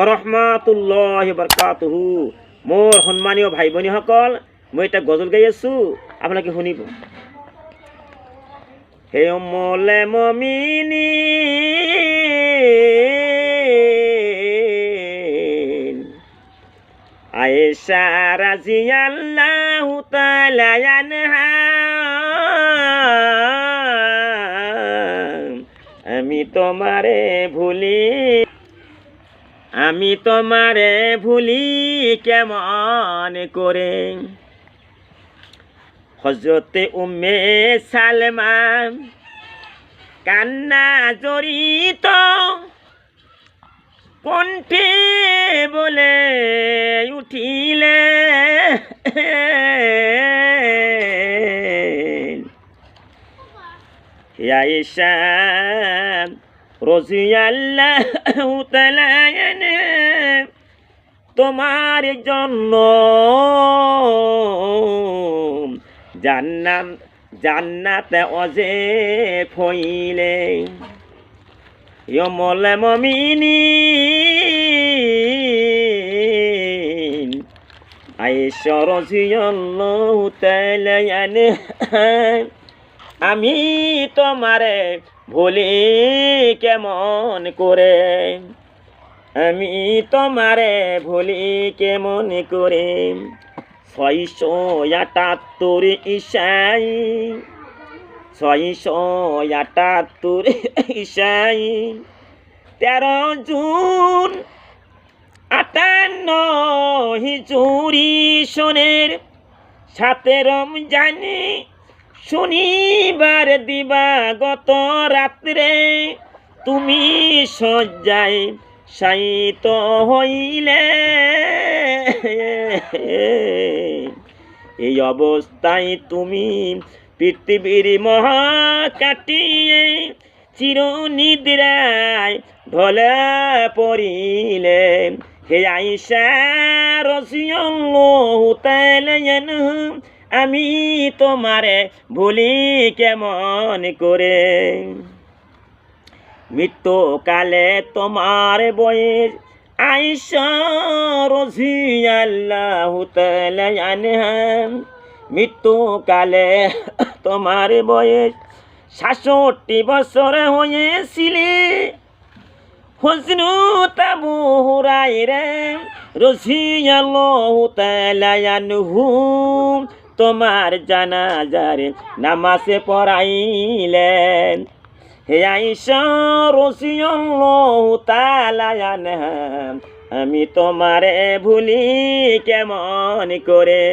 ওরহমাতুল্লাহ বরকাতুহু। মোৰ সন্মানীয় ভাই ভনীসকল মই এটা গজল গাই আছো, আপোনালোকে শুনিব। হে মলে মমিনী আয়েশা রাজিয়াল্লাহু তাআলা আনহা, আমি তোমারে ভুলি আমি তোমারে ভুলি কেমন করে? হজরতে উম্মে সালমা কান্না জড়িত কণ্ঠে বলে উঠিলে। আয়েশা রজিয়াল্লাহ তোমার জন্য জান্নাত জান্নাতে অজে ফইলে। ইয়মলে মমিনী আমি তোমারে ভুলি কেমন করে? আমি তোমারে ভুলি কেমন করে? ছয়শো আটাত্তর ইসাই ছয়শো আটাত্তর ইসাই তেরো জুন আটান্ন হিজুরি সনের সাথে রমজানে শনিবার দিবা গত রাত্রে তুমি সজ্জায় সাইত হইলে। এই অবস্থায় তুমি পৃথিবীর মহা কাটিয়ে চির নিদ্রায় ঢলে পড়িলে। হে আইসা রসিয়ল্লাহু তাআলা আমি তোমারে ভুলি কেমন করে? মৃত্যুকালে তোমার বয়স আইসা রসিয়াল্লাহ মৃত্যুকালে তোমার বয়স সাতষট্টি বছর হয়েছিলে। হসনু তাবু হুরাই রে রসিয়াল্লাহ তালায়ানহু তোমার জানাজারে নামাজে পড়াইলেন। হে আইসা রসিয়াল্লাহু তাআলা আনহা আমি তোমারে ভুলি কেমন করে?